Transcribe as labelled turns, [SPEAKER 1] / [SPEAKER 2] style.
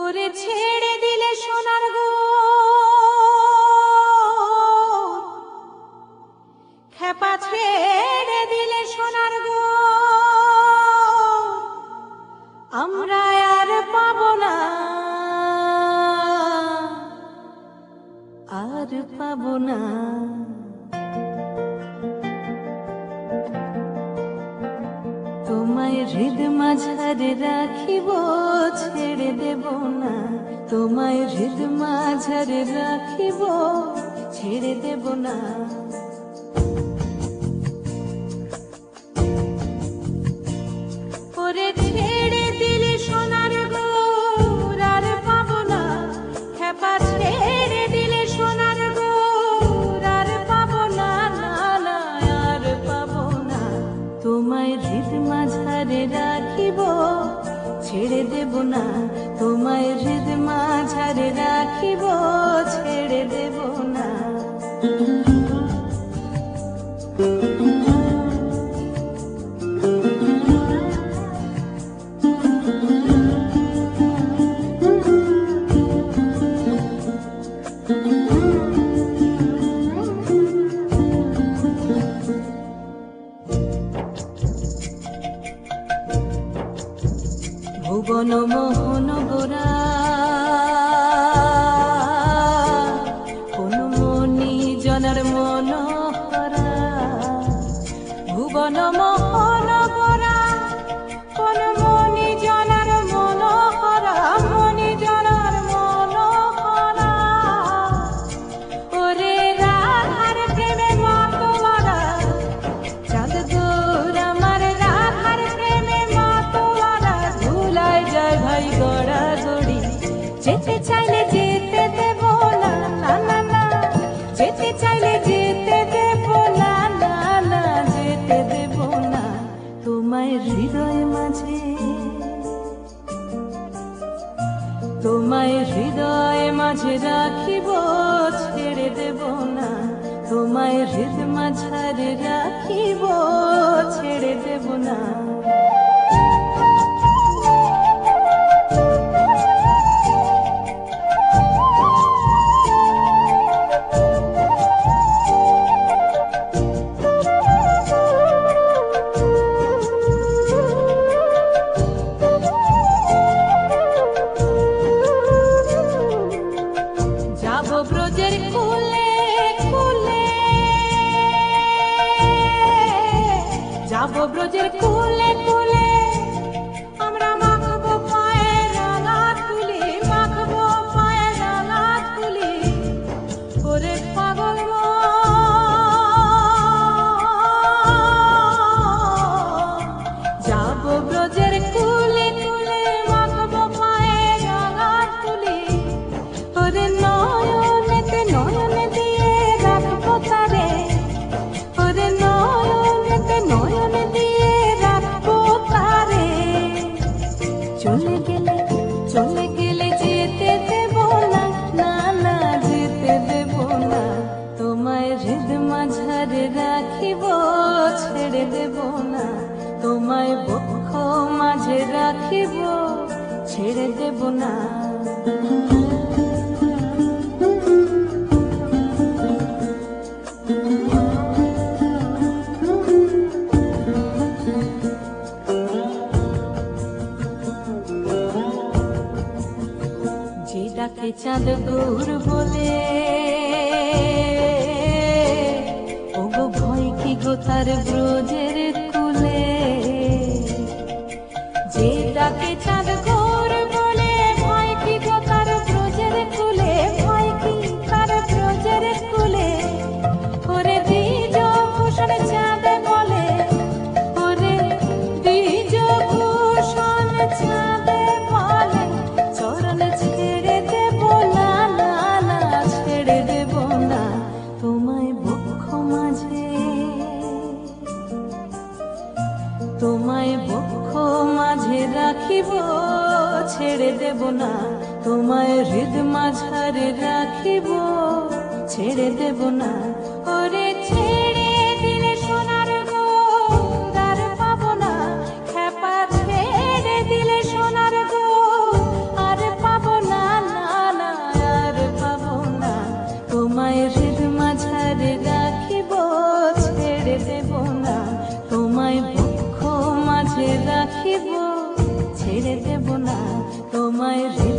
[SPEAKER 1] করে ছেড়ে দিলে সোনার গো। খেপা ছেড়ে দিলে সোনার গো। আমরা আর পাবো না। আর পাবো না। তোমায় হৃদ মাঝারে রাখিব ছেড়ে দেব না। তোমায় হৃদ মাঝারে রাখিব ছেড়ে দেব না। না তোমায় ঘন মোহন গোরা তোমায় হৃদয় মাঝে রাখিব ছেড়ে দেব না। তোমায় হৃদ মাঝারে রাখিব ছেড়ে দেব না। যাব ব্রজের কুলেতে ছেড়ে দেব না। চাঁদ দূর বলে ওগো ভয় কি গো তার ব্রোজে? রাখিব ছেড়ে দেব না। তোমায় হৃদ মাঝারে রাখিব ছেড়ে দেব না। ওরে ছেড়ে দেব না তোমায় হৃদ